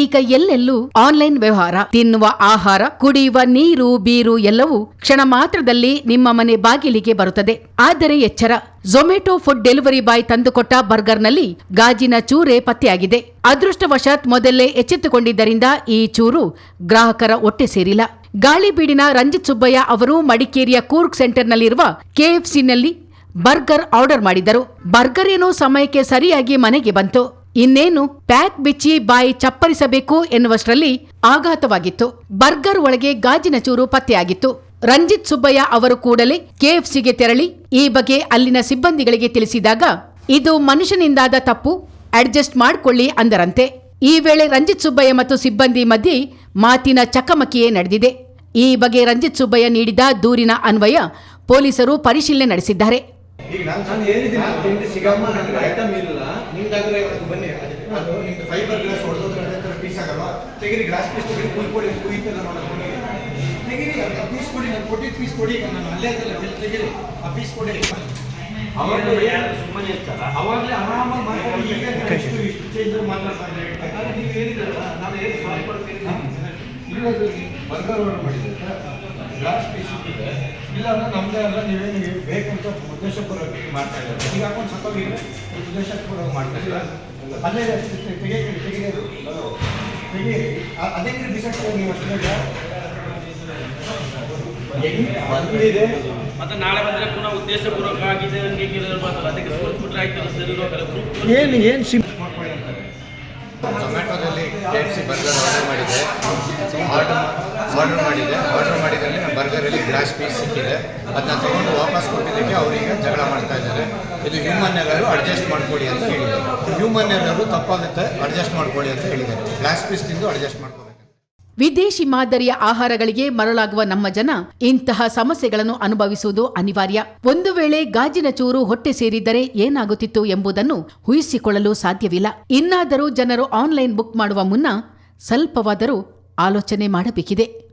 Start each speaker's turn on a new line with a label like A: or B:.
A: ಈಗ ಎಲ್ಲೆಲ್ಲೂ ಆನ್ಲೈನ್ ವ್ಯವಹಾರ, ತಿನ್ನುವ ಆಹಾರ, ಕುಡಿಯುವ ನೀರು, ಬೀರು ಎಲ್ಲವೂ ಕ್ಷಣ ಮಾತ್ರದಲ್ಲಿ ನಿಮ್ಮ ಮನೆ ಬಾಗಿಲಿಗೆ ಬರುತ್ತದೆ. ಆದರೆ ಎಚ್ಚರ ಝೊಮ್ಯಾಟೊ ಫುಡ್ ಡೆಲಿವರಿ ಬಾಯ್ ತಂದುಕೊಟ್ಟ ಬರ್ಗರ್ನಲ್ಲಿ ಗಾಜಿನ ಚೂರೆ ಪತ್ತೆಯಾಗಿದೆ. ಅದೃಷ್ಟವಶಾತ್ ಮೊದಲೇ ಎಚ್ಚೆತ್ತುಕೊಂಡಿದ್ದರಿಂದ ಈ ಚೂರು ಗ್ರಾಹಕರ ಒಟ್ಟೆ ಸೇರಿಲ್ಲ. ಗಾಳಿಬೀಡಿನ ರಂಜಿತ್ ಸುಬ್ಬಯ್ಯ ಅವರು ಮಡಿಕೇರಿಯ ಕೂರ್ಗ್ ಸೆಂಟರ್ನಲ್ಲಿರುವ ಕೆಎಫ್ಸಿನಲ್ಲಿ ಬರ್ಗರ್ ಆರ್ಡರ್ ಮಾಡಿದರು ಬರ್ಗರ್ ಏನೋ ಸಮಯಕ್ಕೆ ಸರಿಯಾಗಿ ಮನೆಗೆ ಬಂತು. ಇನ್ನೇನು ಪ್ಯಾಕ್ ಬಿಚ್ಚಿ ಬಾಯಿ ಚಪ್ಪರಿಸಬೇಕು ಎನ್ನುವಷ್ಟರಲ್ಲಿ ಆಘಾತವಾಗಿತ್ತು. ಬರ್ಗರ್ ಒಳಗೆ ಗಾಜಿನ ಚೂರು ಪತ್ತೆಯಾಗಿತ್ತು. ರಂಜಿತ್ ಸುಬ್ಬಯ್ಯ ಅವರು ಕೂಡಲೇ ಕೆಎಫ್ಸಿಗೆ ತೆರಳಿ ಈ ಬಗ್ಗೆ ಅಲ್ಲಿನ ಸಿಬ್ಬಂದಿಗಳಿಗೆ ತಿಳಿಸಿದಾಗ, ಇದು ಮನುಷ್ಯನಿಂದಾದ ತಪ್ಪು, ಅಡ್ಜಸ್ಟ್ ಮಾಡ್ಕೊಳ್ಳಿ ಅಂದರಂತೆ. ಈ ವೇಳೆ ರಂಜಿತ್ ಸುಬ್ಬಯ್ಯ ಮತ್ತು ಸಿಬ್ಬಂದಿ ಮಧ್ಯೆ ಮಾತಿನ ಚಕಮಕಿಯೇ ನಡೆದಿದೆ. ಈ ಬಗ್ಗೆ ರಂಜಿತ್ ಸುಬ್ಬಯ್ಯ ನೀಡಿದ ದೂರಿನ ಅನ್ವಯ ಪೊಲೀಸರು ಪರಿಶೀಲನೆ ನಡೆಸಿದ್ದಾರೆ.
B: ಈಗ ನಾನು ನಾನು ಹೇಳಿದ್ದೀನಿ. ತಿಂಡಿ ಸಿಗಮ್ಮ ನನಗೆ ಐಟಮ್ ಇಲ್ಲ. ನಿಮ್ದಾದ್ರೆ ಇವತ್ತು ಬನ್ನಿ. ಅದು ನಿಮ್ದು ಫೈಬರ್ ಗ್ಲಾಸ್ ಹೊಡೆದ್ರೆ ಪೀಸ್ ಆಗಲ್ಲ ತೆಗಿರಿ ಗ್ಲಾಸ್ ಪೀಸ್ ತೆಗಿರಿ ಕುಯ್ ಕೊಡಿ ಕುಯ್ತಲ್ಲ ನೋಡೋಣ. ತೆಗಿರಿ ಪೀಸ್ ಕೊಡಿ ನಾನು ಕೊಟ್ಟಿದ್ದ ಪೀಸ್ ಕೊಡಿ. ಈಗ ನಾನು ಅಲ್ಲೇ ಅದಲ್ಲ ಬಿಲ್ ತೆಗಿರಿ. ಆ ಪೀಸ್ ಕೊಡಿ. ಅವಾಗಲೇ
C: ಸುಮ್ಮನೆ ಇರ್ತಾರ?
B: ಅವಾಗಲೇ ಆರಾಮಾಗಿ ಮಾತಾಡಿ. ಇಷ್ಟು ಇಷ್ಟು ಚೇಂಜ್ ಮಾತಾಡ್ತಾರೆ. ಯಾಕಂದ್ರೆ ನೀವು ಹೇಳಿದ್ರಲ್ಲ ನಾನು ಏನು ಕೊಡ್ತೀನಿ. ಇಲ್ಲ ಬರ್ಗರ್ ಆರ್ಡರ್ ಮಾಡಿದ್ದೆ ಗ್ಲಾಸ್ ಪೀಸ್ ಇಟ್ಟಿದೆ ಇಲ್ಲ ಅಂದ್ರೆ ನಮ್ದೇ ಅಲ್ಲ ನೀವೇ ನೀವು ಬೇಕಂತ ಉದ್ದೇಶಪೂರ್ವಕವಾಗಿ ಮಾಡ್ತಾ ಇದ್ದಾರೆ. ಈಗ ಹಾಕೊಂಡು ಸತ್ತೋಗಿದ್ರೆ ಉದ್ದೇಶಪೂರ್ವಕ ಮಾಡ್ತಾ ಇಲ್ಲ ಅಲ್ಲೇ ತೆಗೆಯಿರಿ ತೆಗೆಯೋದು ತೆಗೀರಿ ಅದೇ ಅದೇ ಡಿಸೈಡ್ ನೀವು ಅಷ್ಟೇ. ಬಂದಿದೆ?
C: ಮತ್ತೆ ನಾಳೆ ಬಂದ್ರೆ ಪುನಃ ಉದ್ದೇಶಪೂರ್ವಕ ಆಗಿದೆ ಹಂಗೆ ಹೀಗೆ ಹೇಳ್ಬಾರ್ದಲ್ಲ ಅದಕ್ಕೆ ತೋರಿಸ್ಬಿಟ್ರೆ ಆಯ್ತಲ್ಲ ಸರಿ ಇರೋಕಲ್ಲ
B: ಏನು ಏನು ಸಿಮ್ ಮಾಡ್ಕೊಳ್ಳಿ ಅಂತಾರೆ
D: ಝೊಮ್ಯಾಟೊದಲ್ಲಿ K F C burger order ಮಾಡಿದ್ದೆ ಆರ್ಡರ್ ಆರ್ಡರ್ ಮಾಡಿದೆ ಆರ್ಡರ್ ಮಾಡಿದಲ್ಲಿ ಬರ್ಗರಲ್ಲಿ ಗ್ಲಾಸ್ ಪೀಸ್ ಸಿಕ್ಕಿದೆ. ಅದನ್ನ ತೊಗೊಂಡು ವಾಪಸ್ ಕೊಟ್ಟಿದ್ದಕ್ಕೆ ಅವರಿಗೆ ಜಗಳ ಮಾಡ್ತಾ ಇದ್ದಾರೆ. ಇದು ಹ್ಯೂಮನ್ ಎರರು ಅಡ್ಜಸ್ಟ್ ಮಾಡ್ಕೊಳ್ಳಿ ಅಂತ ಹೇಳಿದ್ದಾರೆ. ಹ್ಯೂಮನ್ ಎರರು ತಪ್ಪಾಗುತ್ತೆ ಅಡ್ಜಸ್ಟ್ ಮಾಡ್ಕೊಳ್ಳಿ ಅಂತ ಹೇಳಿದ್ದಾರೆ. ಗ್ಲಾಸ್ ಪೀಸ್ ತಿಂದು ಅಡ್ಜಸ್ಟ್ ಮಾಡ್ಕೋಬೇಕು.
A: ವಿದೇಶಿ ಮಾದರಿಯ ಆಹಾರಗಳಿಗೆ ಮರಳಾಗುವ ನಮ್ಮ ಜನ ಇಂತಹ ಸಮಸ್ಯೆಗಳನ್ನು ಅನುಭವಿಸುವುದು ಅನಿವಾರ್ಯ. ಒಂದು ವೇಳೆ ಗಾಜಿನ ಚೂರು ಹೊಟ್ಟೆ ಸೇರಿದ್ದರೆ ಏನಾಗುತ್ತಿತ್ತು ಎಂಬುದನ್ನು ಊಹಿಸಿಕೊಳ್ಳಲು ಸಾಧ್ಯವಿಲ್ಲ. ಇನ್ನಾದರೂ ಜನರು ಆನ್ಲೈನ್ ಬುಕ್ ಮಾಡುವ ಮುನ್ನ ಸ್ವಲ್ಪವಾದರೂ ಆಲೋಚನೆ ಮಾಡಬೇಕಿದೆ.